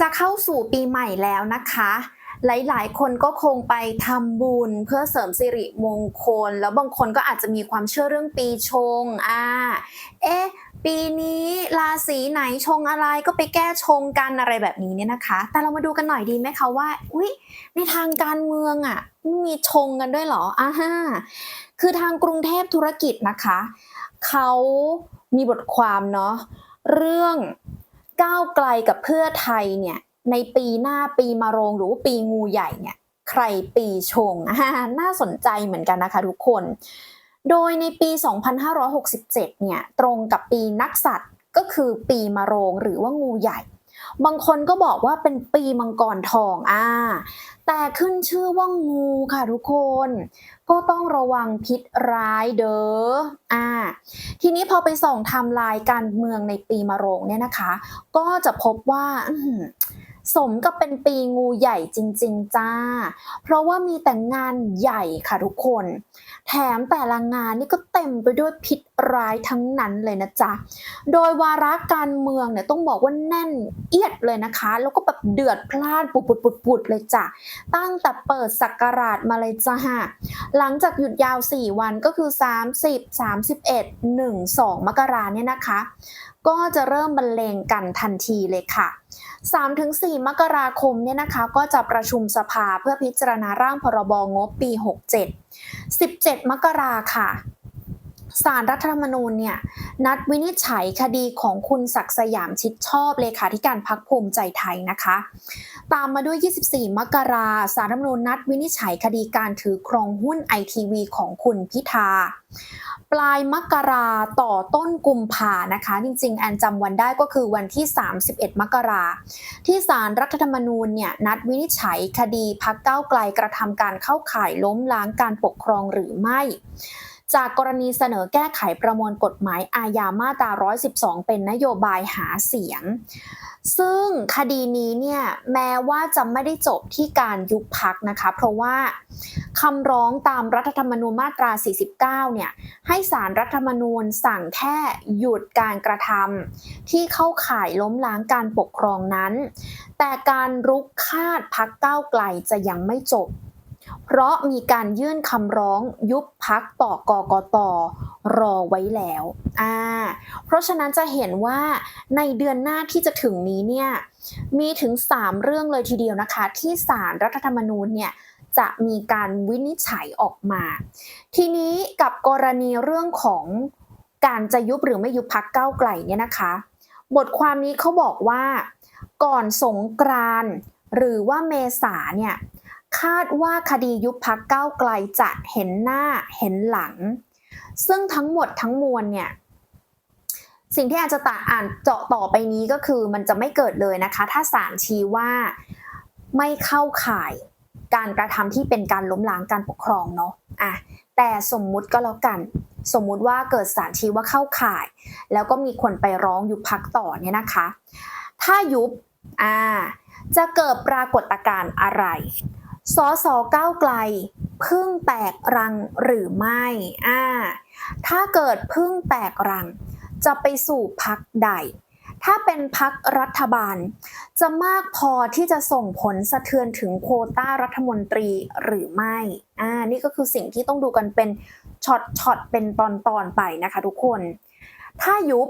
จะเข้าสู่ปีใหม่แล้วนะคะ หลายๆ คนก็คงไปทำบุญเพื่อเสริมสิริมงคล แล้วบางคนก็อาจจะมีความเชื่อเรื่องปีชงอ่าเอ๊ะปีนี้ราศีไหนชงอะไรก็ไปแก้ชงกันอะไรแบบนี้เนี่ยนะคะ แต่เรามาดูกันหน่อยดีไหมคะว่าอุ๊ยในทางการเมืองอะมีชงกันด้วยเหรออ่าฮะคือทางกรุงเทพธุรกิจนะคะ เขามีบทความเนาะเรื่อง ก้าวไกลกับเพื่อไทยเนี่ยในปีหน้าปีมะโรงหรือปีงูใหญ่เนี่ยใครปีชงน่าสนใจเหมือนกันนะคะทุกคน โดยในปี 2567 เนี่ยตรงกับปีนักสัตว์ก็คือปีมะโรงหรือว่างูใหญ่ บางคนก็บอกว่าเป็นปีมังกรทองอ่าแต่ขึ้นชื่อว่างูค่ะทุกคน ก็ต้องระวังพิษร้ายเด้ออ่าทีนี้พอไปส่องไทำลายการเมืองในปีมะโรงเนี่ยนะคะ ก็จะพบว่า สมกับเป็นปีงูใหญ่จริง ๆ จ้า เพราะว่ามีแต่งานใหญ่ค่ะทุกคน แถมแต่ละงานนี่ก็เต็มไปด้วยพิษร้ายทั้งนั้นเลยนะจ๊ะ โดยวาระการเมืองเนี่ยต้องบอกว่าแน่นเอียดเลยนะคะ แล้วก็แบบเดือดพล่านปุดๆๆๆเลยจ้ะ ตั้งแต่เปิดสักราชมาเลยจ้าหลังจากหยุดยาว 4 วันก็คือ 30 31 1 2 มกราเนี่ยนะคะ ก็จะเริ่มบรรเลงกันทันทีเลยค่ะ 3-4 มกราคมเนี่ยนะคะก็จะประชุมสภาเพื่อพิจารณาร่างพรบงบปี 67 17 มกราค่ะ สารรัฐธรรมนูญเนี่ยนัดวินิจฉัยคดีของคุณศักดิ์สยามชิดชอบเลขาธิการพักภูมิใจไทยนะคะ ตามมาด้วย 24 มกราสารรัฐธรรมนูญนัดวินิจฉัยคดีการถือครองหุ้นไอทีวีของคุณพิธาปลายมกราต่อต้นกุมภานะคะ จริงๆ แอนจำวันได้ก็คือวันที่ 31 มกราที่สารรัฐธรรมนูญเนี่ยนัดวินิจฉัยคดีพักเก้าไกลกระทำการเข้าข่ายล้มล้างการปกครองหรือไม่ จากกรณีเสนอแก้ไขประมวลกฎหมายอาญามาตรา 112 เป็นนโยบายหาเสียง ซึ่งคดีนี้เนี่ยแม้ว่าจะไม่ได้จบที่การยุบพักนะคะ เพราะว่าคำร้องตามรัฐธรรมนูญมาตรา 49 เนี่ยให้สารรัฐธรรมนูญสั่งแค่หยุดการกระทำที่เข้าข่ายล้มล้างการปกครองนั้น แต่การรุกคาดพักก้าวไกลจะยังไม่จบ เพราะมีการยื่นคำร้องยุบพักต่อกกตรอไว้แล้ว อ่า เพราะฉะนั้นจะเห็นว่าในเดือนหน้าที่จะถึงนี้เนี่ย มีถึง 3 เรื่องเลยทีเดียวนะคะ ที่สารรัฐธรรมนูญเนี่ยจะมีการวินิจฉัยออกมา ทีนี้กับกรณีเรื่องของการจะยุบหรือไม่ยุบพักเก้าไกลเนี่ยนะคะ บทความนี้เขาบอกว่า ก่อนสงกรานหรือว่าเมษาเนี่ย คาดว่าคดียุบพักเก้าไกลจะเห็นหน้าเห็นหลัง ซึ่งทั้งหมดทั้งมวลเนี่ยสิ่งที่อาจจะตัดอ่านเจาะต่อไปนี้ก็คือมันจะไม่เกิดเลยนะคะ ถ้าศาลชี้ว่าไม่เข้าข่ายการกระทำที่เป็นการล้มล้างการปกครองเนาะอะแต่สมมุติก็แล้วกัน สมมุติว่าเกิดศาลชี้ว่าเข้าข่าย แล้วก็มีคนไปร้องยุบพักต่อเนี่ยนะคะ ถ้ายุบอ่าจะเกิดปรากฏการณ์อะไร สสก้าวไกลพึ่งแตกรังหรือไม่อ่าถ้าเกิดพึ่งแตกรัง จะไปสู่พักใด ถ้าเป็นพักรัฐบาล จะมากพอที่จะส่งผลสะเทือนถึงโคต้ารัฐมนตรีหรือไม่อ่านี่ก็คือสิ่งที่ต้องดูกันเป็นช็อตช็อตเป็นตอนตอนๆไปนะคะทุกคน ถ้ายุบ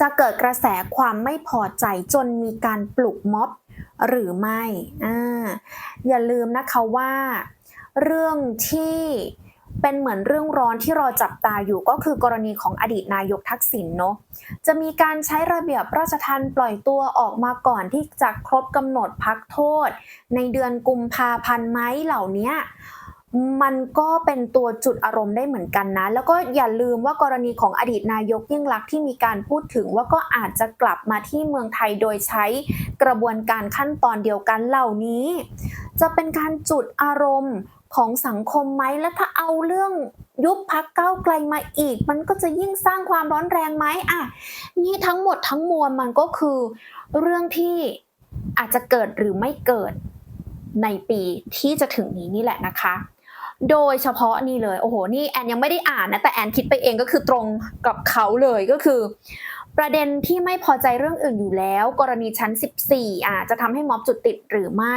จะเกิดกระแสความไม่พอใจจนมีการปลุกม็อบหรือไม่ออย่าลืมนะคะว่า เรื่องที่เป็นเหมือนเรื่องร้อนที่รอจับตาอยู่ก็คือกรณีของอดีตนายกทักษิณเนาะจะมีการใช้ระเบียบราชทัณฑ์ปล่อยตัวออกมาก่อนที่จะครบกำหนดพักโทษ ในเดือนกุมภาพันธ์ไหมเหล่านี้ มันก็เป็นตัวจุดอารมณ์ได้เหมือนกันนะ แล้วก็อย่าลืมว่ากรณีของอดีตนายกยิ่งลักษณ์ที่มีการพูดถึงว่าก็อาจจะกลับมาที่เมืองไทยโดยใช้กระบวนการขั้นตอนเดียวกันเหล่านี้ จะเป็นการจุดอารมณ์ของสังคมไหมและถ้าเอาเรื่องยุบพักเก้าไกลมาอีก มันก็จะยิ่งสร้างความร้อนแรงไหมอะนี่ทั้งหมดทั้งมวลมันก็คือ เรื่องที่อาจจะเกิดหรือไม่เกิดในปีที่จะถึงนี้นี่แหละนะคะ โดยเฉพาะนี่เลย โอ้โห นี่แอนยังไม่ได้อ่านนะ แต่แอนคิดไปเองก็คือตรงกับเขาเลยก็คือ ประเด็นที่ไม่พอใจเรื่องอื่นอยู่แล้ว กรณีชั้น 14อะจะทำให้ม็อบจุดติดหรือไม่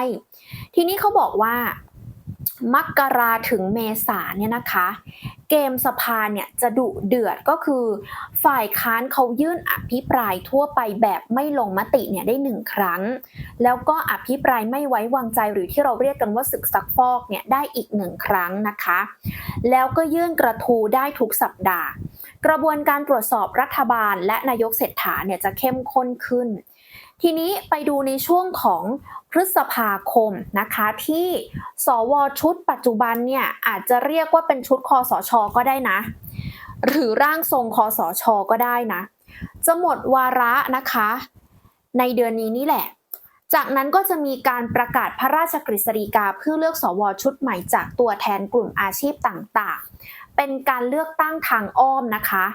ทีนี้เขาบอกว่า มกราถึงเมษาเนี่ยนะคะ เกมสภาเนี่ยจะดุเดือดก็คือ ฝ่ายค้านเขายื่นอภิปรายทั่วไปแบบไม่ลงมติเนี่ยได้หนึ่งครั้ง แล้วก็อภิปรายไม่ไว้วางใจหรือที่เราเรียกกันว่าศึกซักฟอกเนี่ยได้อีกหนึ่งครั้งนะคะ แล้วก็ยื่นกระทูได้ทุกสัปดาห์ กระบวนการตรวจสอบรัฐบาลและนายกเศรษฐาเนี่ยจะเข้มข้นขึ้น ทีนี้ไปดูในช่วงของพฤษภาคมนะคะที่สวชุดปัจจุบันเนี่ยอาจจะเรียกว่าเป็นชุดคอสชก็ได้นะ หรือร่างทรงคอสชก็ได้นะ จะหมดวาระนะคะ ในเดือนนี้นี่แหละ จากนั้นก็จะมีการประกาศพระราชกฤษฎีกาเพื่อเลือกสวชุดใหม่จากตัวแทนกลุ่มอาชีพต่างๆ เป็นการเลือกตั้งทางอ้อมนะคะ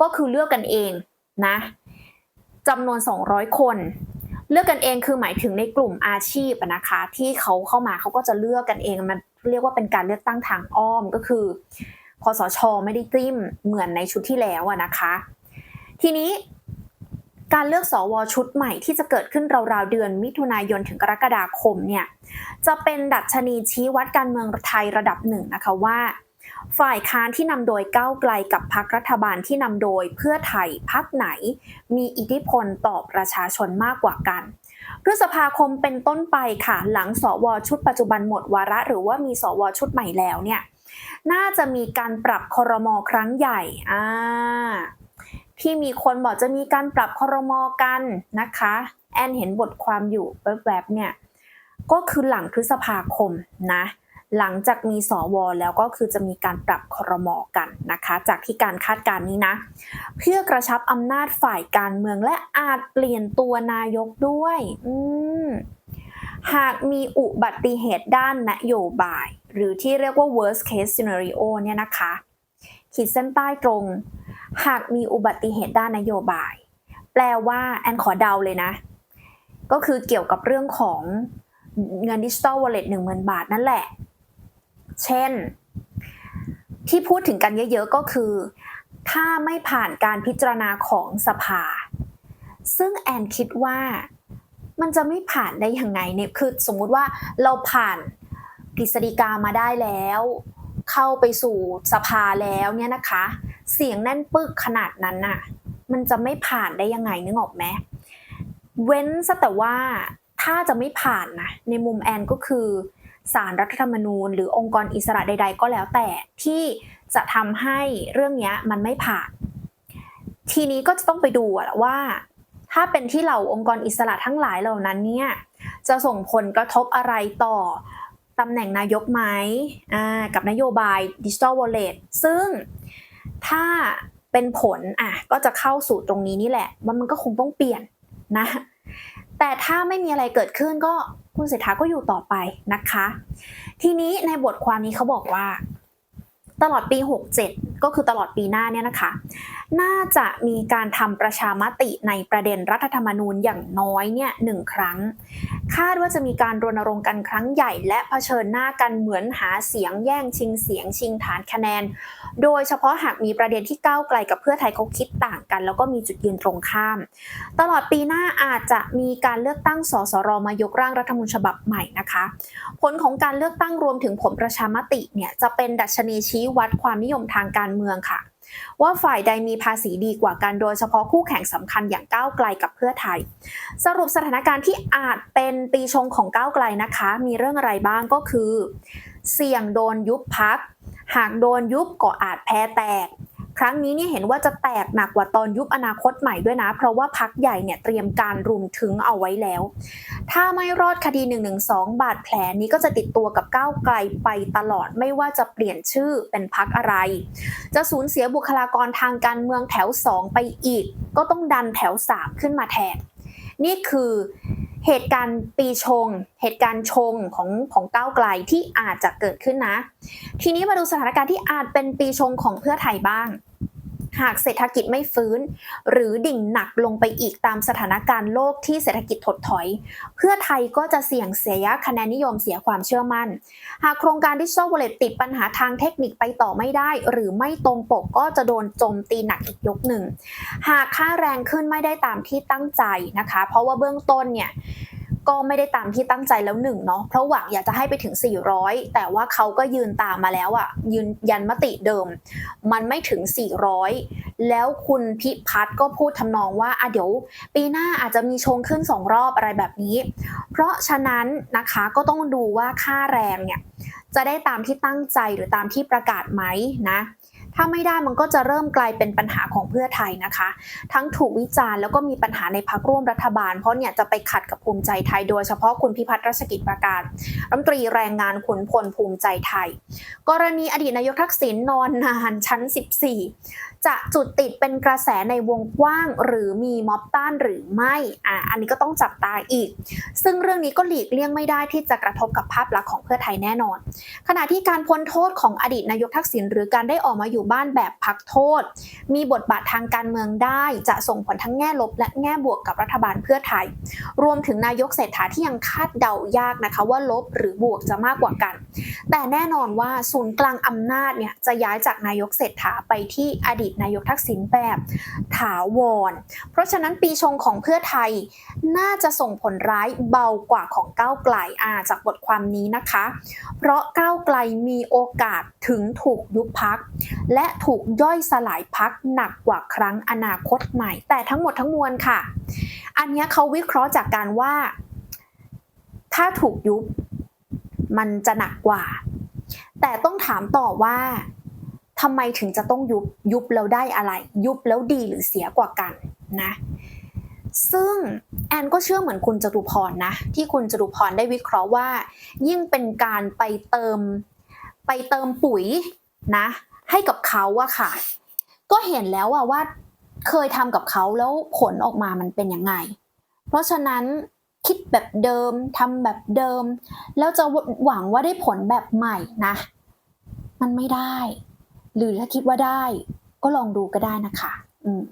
ก็คือเลือกกันเองนะ จำนวน 200 คน เลือกกันเองคือหมายถึงในกลุ่มอาชีพนะคะ ที่เขาเข้ามาเขาก็จะเลือกกันเองมันเรียกว่าเป็นการเลือกตั้งทางอ้อมก็คือคอสชไม่ได้จิ้มเหมือนในชุดที่แล้วนะคะ ทีนี้การเลือกสวชุดใหม่ที่จะเกิดขึ้นราวๆเดือนมิถุนายนถึงกรกฎาคมเนี่ยจะเป็นดัชนีชี้วัดการเมืองไทยระดับหนึ่งนะคะว่า ฝ่ายค้านที่นำโดยก้าวไกลกับพรรครัฐบาลที่นำโดยเพื่อไทยพรรคไหน มีอิทธิพลต่อประชาชนมากกว่ากันพฤษภาคมเป็นต้นไปค่ะ หลังสวชุดปัจจุบันหมดวาระ หรือว่ามีสวชุดใหม่แล้วเนี่ยน่าจะมีการปรับคอรมอครั้งใหญ่อ่าที่มีคนบอกจะมีการปรับคอรมอกันนะคะ แอนเห็นบทความอยู่แวบๆเนี่ยก็คือหลังพฤษภาคมนะ หลังจากมีสวแล้วก็คือจะมีการปรับครมอกันนะคะ จากที่การคาดการณ์นี้นะ เพื่อกระชับอำนาจฝ่ายการเมืองและอาจเปลี่ยนตัวนายกด้วยอืหากมีอุบัติเหตุด้านนโยบาย หรือที่เรียกว่า worst case scenario เนี่ยนะคะ ขีดเส้นใต้ตรง หากมีอุบัติเหตุด้านนโยบาย แปลว่าแอนขอเดาเลยนะ ก็คือเกี่ยวกับเรื่องของเงินดิจิตอลวอลเล็ตหนึ่งหมื่นบาทนั่นแหละ เช่น ที่พูดถึงกันเยอะๆก็คือ ถ้าไม่ผ่านการพิจารณาของสภา ซึ่งแอนคิดว่ามันจะไม่ผ่านได้ยังไงเนี่ยคือสมมุติว่าเราผ่านกฤษฎีกามาได้แล้ว เข้าไปสู่สภาแล้วเนี่ยนะคะ เสียงแน่นปึกขนาดนั้นน่ะมันจะไม่ผ่านได้ยังไงนึกออกไหมเว้นซะแต่ว่าถ้าจะไม่ผ่านนะในมุมแอนก็คือ สารรัฐธรรมนูญ หรือองค์กรอิสระใด ๆ ก็แล้วแต่ที่จะทำให้เรื่องนี้มันไม่ผ่าน ทีนี้ก็จะต้องไปดูว่า ถ้าเป็นที่เหล่าองค์กรอิสระทั้งหลายเหล่านั้นเนี่ยจะส่งผลกระทบอะไรต่อตำแหน่งนายกไหมกับนโยบายดิจิทัลวอลเล็ตซึ่งถ้าเป็นผลอะก็จะเข้าสู่ตรงนี้นี่แหละว่ามันก็คงต้องเปลี่ยนนะ แต่ถ้าไม่มีอะไรเกิดขึ้นก็ คุณเศรษฐาก็อยู่ต่อไปนะคะ ทีนี้ในบทความนี้เขาบอกว่า ตลอดปี 67 ก็คือตลอดปีหน้าเนี่ยนะคะ น่าจะมีการทำประชามติในประเด็นรัฐธรรมนูญอย่างน้อยเนี่ยหนึ่งครั้ง คาดว่าจะมีการรณรงค์กันครั้งใหญ่ และะเผชิญหน้ากันเหมือนหาเสียงแย่งชิงเสียงชิงฐานคะแนน โดยเฉพาะหากมีประเด็นที่ก้าวไกลกับเพื่อไทยเขาคิดต่างกัน แล้วก็มีจุดยืนตรงข้าม ตลอดปีหน้าอาจจะมีการเลือกตั้งสสรมายกร่างรัฐธรรมนูญฉบับใหม่นะคะ ผลของการเลือกตั้งรวมถึงผลประชามติเนี่ยจะเป็นดัชนีชี้วัดความนิยมทางการเมืองค่ะ ว่าฝ่ายใดมีภาษีดีกว่ากันโดยเฉพาะคู่แข่งสำคัญอย่างก้าวไกลกับเพื่อไทย สรุปสถานการณ์ที่อาจเป็นปีชงของก้าวไกลนะคะ มีเรื่องอะไรบ้างก็คือ เสี่ยงโดนยุบพัก หากโดนยุบก็อาจแพ้แตก ครั้งนี้นี่เห็นว่าจะแตกหนักกว่าตอนยุบอนาคตใหม่ด้วยนะ เพราะว่าพักใหญ่เนี่ยเตรียมการรุมถึงเอาไว้แล้ว ถ้าไม่รอดคดี112บาดแผลนี้ก็จะติดตัวกับก้าวไกลไปตลอดไม่ว่าจะเปลี่ยนชื่อเป็นพักอะไร จะสูญเสียบุคลากรทางการเมืองแถว 2 ไปอีก ก็ต้องดันแถว 3 ขึ้นมาแทน นี่คือเหตุการณ์ปีชง เหตุการณ์ชงของของก้าวไกลที่อาจจะเกิดขึ้นนะ ทีนี้มาดูสถานการณ์ที่อาจเป็นปีชงของเพื่อไทยบ้าง หากเศรษฐกิจไม่ฟื้น หรือดิ่งหนักลงไปอีกตามสถานการณ์โลกที่เศรษฐกิจถดถอย เพื่อไทยก็จะเสี่ยงเสียคะแนนนิยมเสียความเชื่อมั่น หากโครงการดิจิทัลวอลเล็ตติดปัญหาทางเทคนิคไปต่อไม่ได้ หรือไม่ตรงปกก็จะโดนโจมตีหนักอีกยกหนึ่ง หากค่าแรงขึ้นไม่ได้ตามที่ตั้งใจนะคะ เพราะว่าเบื้องต้นเนี่ย ก็ไม่ได้ตามที่ตั้งใจแล้วหนึ่งเนาะเพราะหวังอยากจะให้ไปถึง 400 แต่ว่าเขาก็ยืนตามมาแล้วอะยืนยันมติเดิม มันไม่ถึง 400 แล้วคุณพิพัฒน์ก็พูดทำนองว่าอะเดี๋ยว ปีหน้าอาจจะมีชงขึ้น 2 รอบอะไรแบบนี้ เพราะฉะนั้นนะคะก็ต้องดูว่าค่าแรงเนี่ยจะได้ตามที่ตั้งใจหรือตามที่ประกาศไหมนะ ถ้าไม่ได้มันก็จะเริ่มกลายเป็นปัญหาของเพื่อไทยนะคะ ทั้งถูกวิจารณ์แล้วก็มีปัญหาในพักร่วมรัฐบาล เพราะเนี่ยจะไปขัดกับภูมิใจไทยโดยเฉพาะคุณพิพัฒน์รัชกิจประการรัฐมนตรีแรงงานขุนพลภูมิใจไทย กรณีอดีตนายกทักษิณนอนนานชั้น 14จะจุดติดเป็นกระแสในวงกว้าง หรือมีม็อบต้านหรือไม่อ่าอันนี้ก็ต้องจับตาอีก ซึ่งเรื่องนี้ก็หลีกเลี่ยงไม่ได้ที่จะกระทบกับภาพลักษณ์ของเพื่อไทยแน่นอน ขณะที่การพ้นโทษของอดีตนายกทักษิณหรือการได้ออกมาอยู่บ้านแบบพักโทษ มีบทบาททางการเมืองได้ จะส่งผลทั้งแง่ลบ และแง่บวกกับรัฐบาลเพื่อไทย รวมถึงนายกเศรษฐาที่ยังคาดเดายากนะคะว่าลบหรือบวกจะมากกว่ากัน แต่แน่นอนว่าศูนย์กลางอำนาจเนี่ยจะย้ายจากนายกเศรษฐาไปที่อดีตนายกทักษิณแบบถาวร เพราะฉะนั้นปีชงของเพื่อไทยน่าจะส่งผลร้ายเบากว่าของก้าวไกลอ่าจากบทความนี้นะคะ เพราะก้าวไกลมีโอกาสถึงถูกยุบพัก และถูกย่อยสลายพักหนักกว่าครั้งอนาคตใหม่ แต่ทั้งหมดทั้งมวลค่ะ อันนี้เขาวิเคราะห์จากการว่า ถ้าถูกยุบมันจะหนักกว่า แต่ต้องถามต่อว่า ทำไมถึงจะต้องยุบยุบแล้วได้อะไร ยุบแล้วดีหรือเสียกว่ากันนะซึ่งแอนก็เชื่อเหมือนคุณจตุพรนะ ที่คุณจตุพรได้วิเคราะห์ว่า ยิ่งเป็นการไปเติมไปเติมปุ๋ยนะ ให้กับเขาอะค่ะ ก็เห็นแล้วอะว่าเคยทำกับเขาแล้วผลออกมามันเป็นยังไง เพราะฉะนั้นคิดแบบเดิมทำแบบเดิม แล้วจะหวังว่าได้ผลแบบใหม่นะ มันไม่ได้ หรือถ้าคิดว่าได้ ก็ลองดูก็ได้นะคะ อืม